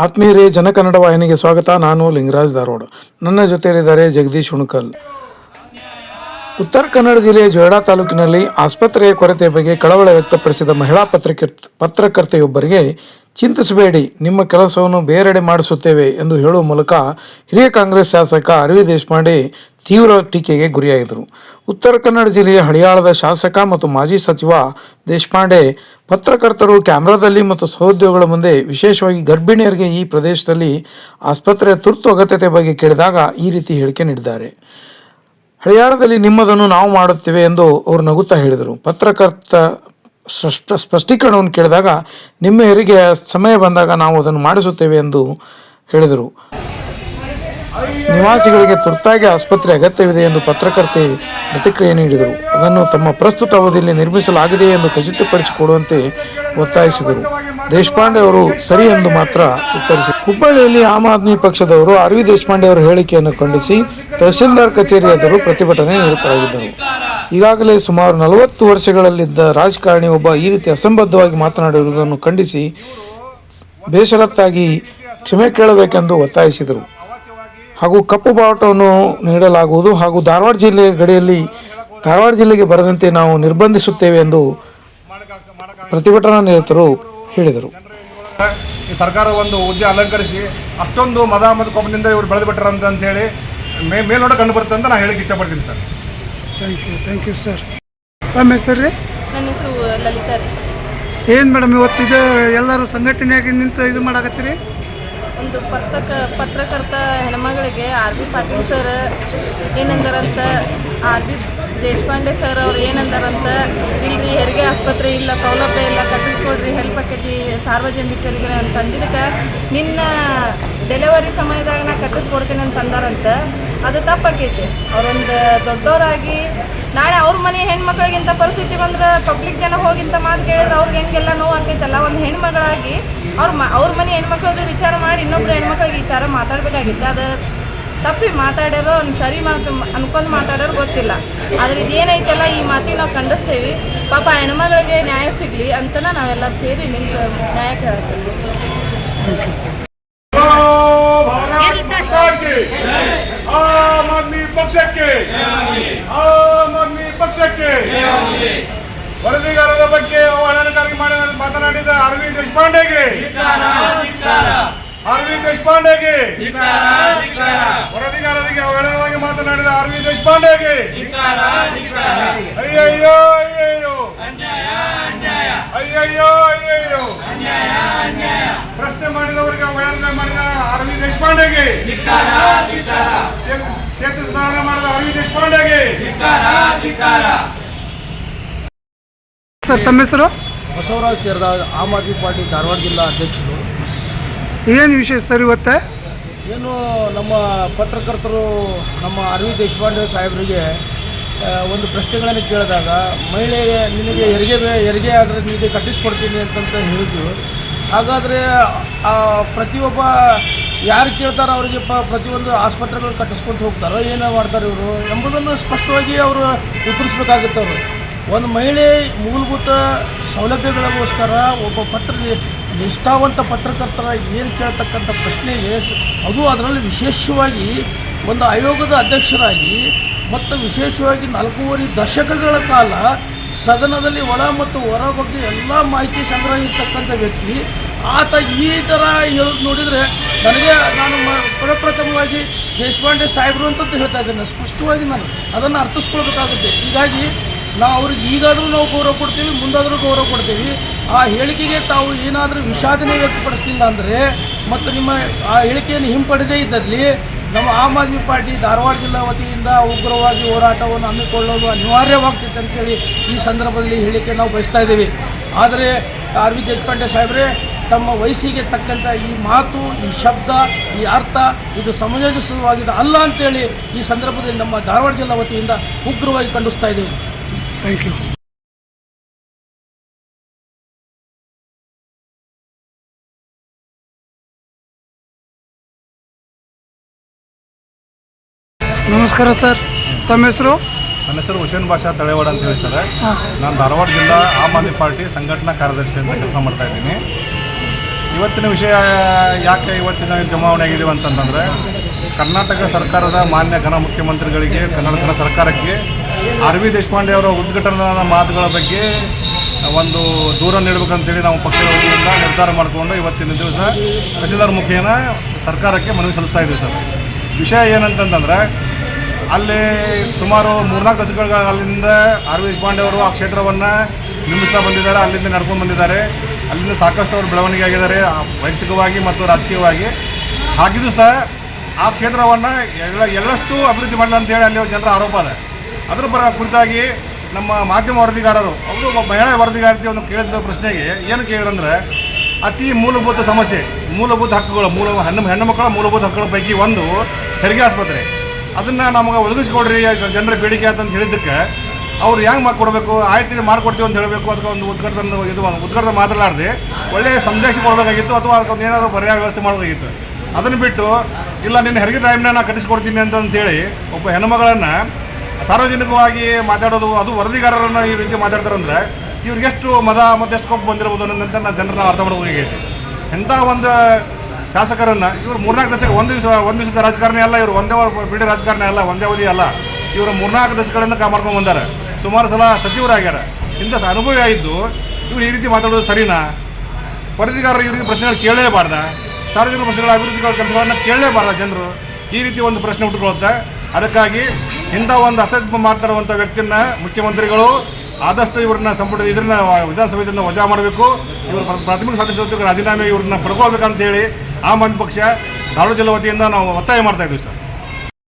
ಆತ್ಮೀಯರೇ, ಜನಕನ್ನಡ ವಾಹಿನಿಗೆ ಸ್ವಾಗತ. ನಾನು ಲಿಂಗರಾಜ್ ಧಾರವಾಡ. ನನ್ನ ಜೊತೆಯಲ್ಲಿದ್ದಾರೆ ಜಗದೀಶ್ ಹುಣಕಲ್. ಉತ್ತರ ಕನ್ನಡ ಜಿಲ್ಲೆಯ ಜೋಯಡಾ ತಾಲೂಕಿನಲ್ಲಿ ಆಸ್ಪತ್ರೆಯ ಕೊರತೆ ಬಗ್ಗೆ ಕಳವಳ ವ್ಯಕ್ತಪಡಿಸಿದ ಮಹಿಳಾ ಪತ್ರಕರ್ತ, ಪತ್ರಕರ್ತೆಯೊಬ್ಬರಿಗೆ ಚಿಂತಿಸಬೇಡಿ, ನಿಮ್ಮ ಕೆಲಸವನ್ನು ಬೇರೆಡೆ ಮಾಡಿಸುತ್ತೇವೆ ಎಂದು ಹೇಳುವ ಮೂಲಕ ಹಿರಿಯ ಕಾಂಗ್ರೆಸ್ ಶಾಸಕ ಅರವಿಂದ್ ದೇಶಪಾಂಡೆ ತೀವ್ರ ಟೀಕೆಗೆ ಗುರಿಯಾಗಿದ್ದರು. ಉತ್ತರ ಕನ್ನಡ ಜಿಲ್ಲೆಯ ಹಳಿಯಾಳದ ಶಾಸಕ ಮತ್ತು ಮಾಜಿ ಸಚಿವ ದೇಶಪಾಂಡೆ, ಪತ್ರಕರ್ತರು ಕ್ಯಾಮ್ರಾದಲ್ಲಿ ಮತ್ತು ಸಹೋದ್ಯೋಗಗಳ ಮುಂದೆ ವಿಶೇಷವಾಗಿ ಗರ್ಭಿಣಿಯರಿಗೆ ಈ ಪ್ರದೇಶದಲ್ಲಿ ಆಸ್ಪತ್ರೆಯ ತುರ್ತು ಅಗತ್ಯತೆ ಬಗ್ಗೆ ಕೇಳಿದಾಗ ಈ ರೀತಿ ಹೇಳಿಕೆ ನೀಡಿದ್ದಾರೆ. ಹಳಿಯಾಳದಲ್ಲಿ ನಿಮ್ಮದನ್ನು ನಾವು ಮಾಡುತ್ತೇವೆ ಎಂದು ಅವರು ನಗುತ್ತಾ ಹೇಳಿದರು. ಪತ್ರಕರ್ತ ಸ್ಪಷ್ಟ, ಸ್ಪಷ್ಟೀಕರಣವನ್ನು ಕೇಳಿದಾಗ ನಿಮ್ಮ ಹೆರಿಗೆ ಸಮಯ ಬಂದಾಗ ನಾವು ಅದನ್ನು ಮಾಡಿಸುತ್ತೇವೆ ಎಂದು ಹೇಳಿದರು. ನಿವಾಸಿಗಳಿಗೆ ತುರ್ತಾಗಿ ಆಸ್ಪತ್ರೆ ಅಗತ್ಯವಿದೆ ಎಂದು ಪತ್ರಕರ್ತೆ ಪ್ರತಿಕ್ರಿಯೆ ನೀಡಿದರು. ಅದನ್ನು ತಮ್ಮ ಪ್ರಸ್ತುತ ಅವಧಿಯಲ್ಲಿ ನಿರ್ಮಿಸಲಾಗಿದೆ ಎಂದು ಖಚಿತಪಡಿಸಿಕೊಡುವಂತೆ ಒತ್ತಾಯಿಸಿದರು. ದೇಶಪಾಂಡೆ ಅವರು ಸರಿ ಎಂದು ಮಾತ್ರ ಉತ್ತರಿಸಿದರು ಹುಬ್ಬಳ್ಳಿಯಲ್ಲಿ ಆಮ್ ಆದ್ಮಿ ಪಕ್ಷದವರು ಆರ್ ದೇಶಪಾಂಡೆ ಅವರ ಹೇಳಿಕೆಯನ್ನು ಖಂಡಿಸಿ ತಹಶೀಲ್ದಾರ್ ಕಚೇರಿ ಪ್ರತಿಭಟನೆ ನಿರತರಾಗಿದ್ದರು ಈಗಾಗಲೇ ಸುಮಾರು ನಲವತ್ತು ವರ್ಷಗಳಲ್ಲಿದ್ದ ರಾಜಕಾರಣಿ ಒಬ್ಬ ಈ ರೀತಿ ಅಸಂಬದ್ಧವಾಗಿ ಮಾತನಾಡಿರುವುದನ್ನು ಖಂಡಿಸಿ ಬೇಷರತ್ತಾಗಿ ಕ್ಷಮೆ ಕೇಳಬೇಕೆಂದು ಒತ್ತಾಯಿಸಿದರು. ಹಾಗೂ ಕಪ್ಪು ಬಾವುಟವನ್ನು ನೀಡಲಾಗುವುದು ಹಾಗೂ ಧಾರವಾಡ ಜಿಲ್ಲೆಯ ಗಡಿಯಲ್ಲಿ ಧಾರವಾಡ ಜಿಲ್ಲೆಗೆ ಬರದಂತೆ ನಾವು ನಿರ್ಬಂಧಿಸುತ್ತೇವೆ ಎಂದು ಪ್ರತಿಭಟನಾ ನಿರತರು ಹೇಳಿದರು. ಈ ಸರ್ಕಾರ ಒಂದು ಹುದ್ದೆ ಅಲಂಕರಿಸಿ ಅಷ್ಟೊಂದು ಮದ ಮತ್ತು ಕೋಪದಿಂದ ಇವರು ಬೆಳೆದು ಬಿಟ್ಟರಂತ ಹೇಳಿ ಮೇ ಮೇಲ್ನೋಟ ಕಂಡು ಬರುತ್ತೆ ಅಂತ ನಾನು ಹೇಳಿಕ್ಕೆ ಇಷ್ಟಪಡ್ತೀನಿ sir. Thank you thank you sir ತಮ್ಮ ಹೆಸರು ರೀ ನನ್ನ ಹೆಸರು ಲಲಿತಾ ರೀ. ಏನು ಮೇಡಮ್ ಇವತ್ತು ಇದು ಎಲ್ಲರೂ ಸಂಘಟನೆಯಾಗಿ ನಿಂತು ಇದು ಮಾಡಾಕತ್ತೀರಿ? ಒಂದು ಪತ್ರಕ ಪತ್ರಕರ್ತ ಹೆಣ್ಮಗಳಿಗೆ ಆರ್ ಬಿ ಪಾಟೀಲ್ ಸರ್ ಏನಂದಾರಂತ ಆರ್ ಬಿ ದೇಶಪಾಂಡೆ ಸರ್ ಅವ್ರು ಏನಂದಾರಂತ ಇಲ್ರಿ ಹೆರಿಗೆ ಆಸ್ಪತ್ರೆ ಇಲ್ಲ ಸೌಲಭ್ಯ ಇಲ್ಲ ಕಟ್ಟಿಸ್ಕೊಡ್ರಿ ಹೆಲ್ಪ್ ಆಕೈತಿ ಸಾರ್ವಜನಿಕರಿಗೆ ಅಂತ ಅಂದಿದ್ದಕ್ಕೆ ನಿನ್ನ ಡೆಲಿವರಿ ಸಮಯದಾಗ ನಾ ಕಟ್ಟಿಸ್ಕೊಡ್ತೀನಿ ಅಂತ ಅಂದಾರಂತ. ಅದು ತಪ್ಪಾಕೈತಿ. ಅವರೊಂದು ದೊಡ್ಡವರಾಗಿ ನಾಳೆ ಅವ್ರ ಮನೆ ಹೆಣ್ಮಕ್ಳಿಗೆ ಇಂಥ ಪರಿಸ್ಥಿತಿ ಬಂದ್ರೆ ಪಬ್ಲಿಕ್ ಜನ ಹೋಗಿಂತ ಮಾತು ಕೇಳಿದ್ರೆ ಅವ್ರಿಗೆ ಹೆಂಗೆಲ್ಲ ನೋವು ಆಗ್ತೈತಲ್ಲ? ಒಂದು ಹೆಣ್ಮಗಳಾಗಿ ಅವ್ರ ಮ ಅವ್ರ ಮನೆ ಹೆಣ್ಮಕ್ಳದ್ದು ವಿಚಾರ ಮಾಡಿ ಇನ್ನೊಬ್ರು ಹೆಣ್ಮಕ್ಳಿಗೆ ಈ ಥರ ಮಾತಾಡಬೇಕಾಗಿತ್ತು. ಅದು ತಪ್ಪಿ ಮಾತಾಡ್ಯಾರ ಅವ್ನು ಸರಿ ಮಾತು ಅನ್ಕೊಂಡು ಮಾತಾಡೋರು ಗೊತ್ತಿಲ್ಲ. ಆದರೆ ಇದೇನೈತಲ್ಲ, ಈ ಮಾತಿಗೆ ನಾವು ಖಂಡಿಸ್ತೀವಿ. ಪಾಪ ಹೆಣ್ಮಗಳಿಗೆ ನ್ಯಾಯ ಸಿಗಲಿ ಅಂತ ನಾವೆಲ್ಲ ಸೇರಿ ನಿಂತು ನ್ಯಾಯ ಕೇಳ್ತೀವಿ ಆಮ್ ಆದ್ಮಿ ಪಕ್ಷಕ್ಕೆ. ವರದಿಗಾರರ ಬಗ್ಗೆ ಅವಹೇಳನಕಾರಿ ಮಾಡಿ ಮಾತನಾಡಿದ ಅರವಿಂದ್ ದೇಶಪಾಂಡೆಗೆ. ಅರವಿಂದ್ ದೇಶಪಾಂಡೆಗೆ. ವರದಿಗಾರರಿಗೆ ಅವಹೇಳನವಾಗಿ ಮಾತನಾಡಿದ ಅರವಿಂದ್ ದೇಶಪಾಂಡೆಗೆ. ಅಯ್ಯಯ್ಯೋ ಅಯ್ಯಯ್ಯೋ. ಅಯ್ಯಯ್ಯೋ ಅಯ್ಯಯ್ಯೋ. ಪ್ರಶ್ನೆ ಮಾಡಿದವರಿಗೆ ಅವಹೇಳನ ಮಾಡಿದ ಅರವಿಂದ್ ದೇಶಪಾಂಡೆಗೆ. ಕ್ಷೇತ್ರ ಸುಧಾರಣೆ ಮಾಡಿದ ಅರವಿಂದ್ ದೇಶಪಾಂಡೆಗೆ. ಸರ್ ತಮ್ಮ ಹೆಸರು? ಬಸವರಾಜ್ ತೆರದ ಆಮ್ ಆದ್ಮಿ ಪಾರ್ಟಿ ಧಾರವಾಡ ಜಿಲ್ಲಾ ಅಧ್ಯಕ್ಷರು. ಏನು ವಿಷಯ ಸರ್ ಇವತ್ತೆ? ಏನು ನಮ್ಮ ಪತ್ರಕರ್ತರು ನಮ್ಮ ಅರವಿಂದ್ ದೇಶಪಾಂಡೆ ಸಾಹೇಬರಿಗೆ ಆ, ಒಂದು ಪ್ರಶ್ನೆಗಳನ್ನು ಕೇಳಿದಾಗ ಮಹಿಳೆ ನಿನಗೆ ಹೆರಿಗೆ ಬೇ ಹೆರಿಗೆ ಆದರೆ ನಿನಗೆ ಕಟ್ಟಿಸ್ಕೊಡ್ತೀನಿ ಅಂತಂತ ಹೇಳಿದ್ರು. ಹಾಗಾದರೆ ಆ, ಪ್ರತಿಯೊಬ್ಬ ಯಾರು ಕೇಳ್ತಾರೋ ಅವರಿಗೆ ಪ ಪ್ರತಿಯೊಂದು ಆಸ್ಪತ್ರೆಗಳು ಕಟ್ಟಿಸ್ಕೊಂತ ಹೋಗ್ತಾರೋ ಏನೋ ಮಾಡ್ತಾರೆ ಇವರು ಎಂಬುದನ್ನು ಸ್ಪಷ್ಟವಾಗಿ ಅವರು ಉತ್ತರಿಸ್ಬೇಕಾಗುತ್ತೆ ಅವರು. ಒಂದು ಮಹಿಳೆ ಮೂಲಭೂತ ಸೌಲಭ್ಯಗಳಿಗೋಸ್ಕರ ಒಬ್ಬ ಪತ್ರ ನಿಷ್ಠಾವಂತ ಪತ್ರಕರ್ತರ ಏನು ಕೇಳ್ತಕ್ಕಂಥ ಪ್ರಶ್ನೆಗೆ ಅದು ಅದರಲ್ಲಿ ವಿಶೇಷವಾಗಿ ಒಂದು ಆಯೋಗದ ಅಧ್ಯಕ್ಷರಾಗಿ ಮತ್ತು ವಿಶೇಷವಾಗಿ ನಾಲ್ಕೂವರೆ ದಶಕಗಳ ಕಾಲ ಸದನದಲ್ಲಿ ಒಳ ಮತ್ತು ಹೊರ ಬಗ್ಗೆ ಎಲ್ಲ ಮಾಹಿತಿ ಸಂಗ್ರಹಿಸ್ತಕ್ಕಂಥ ವ್ಯಕ್ತಿ. ಆತ ಈ ಥರ ಹೇಳೋದು ನೋಡಿದರೆ ನನಗೆ ನಾನು ಪ್ರಪ್ರಥಮವಾಗಿ ದೇಶಪಾಂಡೆ ಸಾಹೇಬರು ಅಂತ ಹೇಳ್ತಾ ಇದ್ದೇನೆ, ಸ್ಪಷ್ಟವಾಗಿ ನಾನು ಅದನ್ನು ಅರ್ಥಿಸ್ಕೊಳ್ಬೇಕಾಗುತ್ತೆ. ಹೀಗಾಗಿ ನಾವು ಅವ್ರಿಗೆ ಈಗಾದರೂ ನಾವು ಗೌರವ ಕೊಡ್ತೀವಿ, ಮುಂದಾದರೂ ಗೌರವ ಕೊಡ್ತೀವಿ. ಆ ಹೇಳಿಕೆಗೆ ತಾವು ಏನಾದರೂ ವಿಷಾದನೆ ವ್ಯಕ್ತಪಡಿಸ್ತಿಲ್ಲ ಅಂದರೆ, ಮತ್ತು ನಿಮ್ಮ ಆ ಹೇಳಿಕೆಯನ್ನು ಹಿಂಪಡೆದೇ ಇದ್ದಲ್ಲಿ ನಮ್ಮ ಆಮ್ ಆದ್ಮಿ ಪಾರ್ಟಿ ಧಾರವಾಡ ಜಿಲ್ಲಾ ವತಿಯಿಂದ ಉಗ್ರವಾಗಿ ಹೋರಾಟವನ್ನು ಹಮ್ಮಿಕೊಳ್ಳೋದು ಅನಿವಾರ್ಯವಾಗ್ತಿತ್ತು ಅಂತೇಳಿ ಈ ಸಂದರ್ಭದಲ್ಲಿ ಹೇಳಿಕೆ ನಾವು ಬಯಸ್ತಾ ಇದ್ದೀವಿ. ಆದರೆ ಆರ್ ವಿ ದೇಶಪಾಂಡೆ ಸಾಹೇಬ್ರೆ ತಮ್ಮ ವಯಸ್ಸಿಗೆ ತಕ್ಕಂಥ ಈ ಮಾತು ಈ ಶಬ್ದ ಈ ಅರ್ಥ ಇದು ಸಮಂಜಸವಾಗಿದೆ. ಅಲ್ಲ ಅಂತೇಳಿ ಈ ಸಂದರ್ಭದಲ್ಲಿ ನಮ್ಮ ಧಾರವಾಡ ಜಿಲ್ಲಾ ವತಿಯಿಂದ ಉಗ್ರವಾಗಿ ಖಂಡಿಸ್ತಾ ಇದ್ದೇವೆ. ಥ್ಯಾಂಕ್ ಯು ನಮಸ್ಕಾರ ಸರ್. ತಮ್ಮ ಹೆಸರು? ನನ್ನ ಹೆಸರು ಹುಸೇನ್ ಬಾಷಾ ತಳೆವಾಡ ಅಂತ ಹೇಳಿ ಸರ್ ನಾನು ಧಾರವಾಡ ಜಿಲ್ಲಾ ಆಮ್ ಆದ್ಮಿ ಪಾರ್ಟಿ ಸಂಘಟನಾ ಕಾರ್ಯದರ್ಶಿ ಅಂತ ಕೆಲಸ ಮಾಡ್ತಾ ಇದ್ದೀನಿ. ಇವತ್ತಿನ ವಿಷಯ ಯಾಕೆ ಇವತ್ತಿನ ಜಮಾವಣೆ ಆಗಿದೆ ಅಂತಂತಂದರೆ ಕರ್ನಾಟಕ ಸರ್ಕಾರದ ಮಾನ್ಯ ಘನ ಮುಖ್ಯಮಂತ್ರಿಗಳಿಗೆ, ಕನ್ನಡ ಸರ್ಕಾರಕ್ಕೆ ಆರ್ ವಿ ದೇಶಪಾಂಡೆ ಅವರ ಉದ್ಘಾಟನಾ ಮಾತುಗಳ ಬಗ್ಗೆ ಒಂದು ದೂರ ನೀಡಬೇಕಂತೇಳಿ ನಾವು ಪಕ್ಷದ ವತಿಯಿಂದ ನಿರ್ಧಾರ ಮಾಡಿಕೊಂಡು ಇವತ್ತಿನ ದಿವಸ ತಹಸೀಲ್ದಾರ್ ಮುಖೇನ ಸರ್ಕಾರಕ್ಕೆ ಮನವಿ ಸಲ್ಲಿಸ್ತಾ ಇದ್ದೀವಿ ಸರ್. ವಿಷಯ ಏನಂತಂತಂದರೆ ಅಲ್ಲಿ ಸುಮಾರು ಮೂರ್ನಾಲ್ಕು ಅಲ್ಲಿಂದ ಆರ್ ವಿ ದೇಶಪಾಂಡೆ ಅವರು ಆ ಕ್ಷೇತ್ರವನ್ನು ನಿರ್ಮಿಸ್ತಾ ಬಂದಿದ್ದಾರೆ, ಅಲ್ಲಿಂದ ನಡ್ಕೊಂಡು ಬಂದಿದ್ದಾರೆ. ಅಲ್ಲಿಂದ ಸಾಕಷ್ಟು ಅವರು ಬೆಳವಣಿಗೆ ಆಗಿದ್ದಾರೆ ವೈಯಕ್ತಿಕವಾಗಿ ಮತ್ತು ರಾಜಕೀಯವಾಗಿ. ಹಾಗಿದ್ದು ಸಹ ಆ ಕ್ಷೇತ್ರವನ್ನು ಎಲ್ಲ ಎಳ್ಳಷ್ಟು ಅಭಿವೃದ್ಧಿ ಮಾಡಲ್ಲ ಅಂತೇಳಿ ಅಲ್ಲಿ ಜನರ ಆರೋಪ ಇದೆ ಅದರ ಪರ ಕುರಿತಾಗಿ ನಮ್ಮ ಮಾಧ್ಯಮ ವರದಿಗಾರರು, ಅವರು ಮಹಿಳಾ ವರದಿಗಾರತಿ ಒಂದು ಕೇಳಿದ ಪ್ರಶ್ನೆಗೆ ಏನು ಕೇಳಿದ್ರಂದ್ರೆ ಅತಿ ಮೂಲಭೂತ ಸಮಸ್ಯೆ, ಮೂಲಭೂತ ಹಕ್ಕುಗಳು, ಮೂಲ ಹೆಣ್ಣು ಹೆಣ್ಣು ಮಕ್ಕಳ ಮೂಲಭೂತ ಹಕ್ಕುಗಳ ಪೈಕಿ ಒಂದು ಹೆರಿಗೆ ಆಸ್ಪತ್ರೆ. ಅದನ್ನು ನಮಗೆ ಒದಗಿಸ್ಕೊಡ್ರಿ, ಜನರ ಬೇಡಿಕೆ ಅಂತ ಹೇಳಿದ್ದಕ್ಕೆ ಅವ್ರು ಹೆಂಗೆ ಮಾಡಿಕೊಡ್ಬೇಕು ಆಯ್ತು ಮಾಡ್ಕೊಡ್ತೀವಿ ಅಂತ ಹೇಳಬೇಕು, ಅದಕ್ಕೆ ಒಂದು ಉದ್ಘಾಟನೆ ಇದು ಉದ್ಘಾಟನೆ ಮಾತಾಡಲಾರ್ದೆ ಒಳ್ಳೆಯ ಸಂದೇಶ ಕೊಡಬೇಕಾಗಿತ್ತು, ಅಥವಾ ಅದಕ್ಕೆ ಒಂದು ಏನಾದರೂ ಪರ್ಯಾಯ ವ್ಯವಸ್ಥೆ ಮಾಡಬೇಕಾಗಿತ್ತು. ಅದನ್ನು ಬಿಟ್ಟು, ಇಲ್ಲ, ನಿನ್ನ ಹೆರಿಗೆ ಟೈಮ್ನ ನಾನು ಕಟ್ಟಿಸ್ಕೊಡ್ತೀನಿ ಅಂತ ಅಂತೇಳಿ ಒಬ್ಬ ಹೆಣ್ಣುಮಗಳನ್ನು ಸಾರ್ವಜನಿಕವಾಗಿ ಮಾತಾಡೋದು, ಅದು ವರದಿಗಾರರನ್ನು ಈ ರೀತಿ ಮಾತಾಡ್ತಾರಂದ್ರೆ ಇವ್ರಿಗೆ ಎಷ್ಟು ಮದ ಮತ್ತು ಎಷ್ಟು ಕೊಪ್ಪು ಬಂದಿರ್ಬೋದು ಅನ್ನೋದಂತ ನಾನು ಜನರನ್ನ ಅರ್ಥ ಮಾಡ್ಬೇಕಾಗೈತಿ ಎಂಥ ಒಂದು ಶಾಸಕರನ್ನು, ಇವರು ಮೂರ್ನಾಲ್ಕು ದಶಕ, ಒಂದು ದಿವಸ, ಒಂದು ದಿವಸದ ರಾಜಕಾರಣಿ ಅಲ್ಲ ಇವರು, ಒಂದೇ ಬಿಡಿ ರಾಜಕಾರಣಿ ಅಲ್ಲ, ಒಂದೇ ಅವಧಿ ಅಲ್ಲ. ಇವರು ಮೂರ್ನಾಲ್ಕು ದಶಕಗಳಿಂದ ಕಾ ಮಾಡ್ಕೊಂಡು ಬಂದಾರೆ. ಸುಮಾರು ಸಲ ಸಚಿವರಾಗ್ಯಾರ. ಇಂಥ ಅನುಭವ ಆಗಿದ್ದು ಇವ್ರು ಈ ರೀತಿ ಮಾತಾಡೋದು ಸರಿನಾ? ವರದಿಗಾರರು ರೀತಿ ಪ್ರಶ್ನೆಗಳು ಕೇಳಲೇಬಾರ್ದ? ಸಾರ್ವಜನಿಕ ಪ್ರಶ್ನೆಗಳ ಅಭಿವೃದ್ಧಿಗಳ ಕೆಲಸಗಳನ್ನು ಕೇಳಲೇಬಾರ್ದ ಜನರು? ಈ ರೀತಿ ಒಂದು ಪ್ರಶ್ನೆ ಹುಟ್ಟುಕೊಳ್ಳುತ್ತೆ ಅದಕ್ಕಾಗಿ ಇಂಥ ಒಂದು ಅಸೆಟ್ ಮಾತಾಡುವಂಥ ವ್ಯಕ್ತಿಯನ್ನ ಮುಖ್ಯಮಂತ್ರಿಗಳು ಆದಷ್ಟು ಇವ್ರನ್ನ ಸಂಪುಟ ಇದನ್ನ ವಿಧಾನಸಭೆಯಿಂದ ವಜಾ ಮಾಡಬೇಕು. ಇವರು ಪ್ರಾಥಮಿಕ ಸದಸ್ಯತ್ವಕ್ಕೆ ರಾಜೀನಾಮೆ ಇವ್ರನ್ನ ಪಡ್ಕೋಬೇಕಂತ ಹೇಳಿ ಆ ಮಂದಿ ಪಕ್ಷ ಧಾರವಾಡ ಜಿಲ್ಲಾ ವತಿಯಿಂದ ನಾವು ಒತ್ತಾಯ ಮಾಡ್ತಾ ಇದ್ದೀವಿ ಸರ್.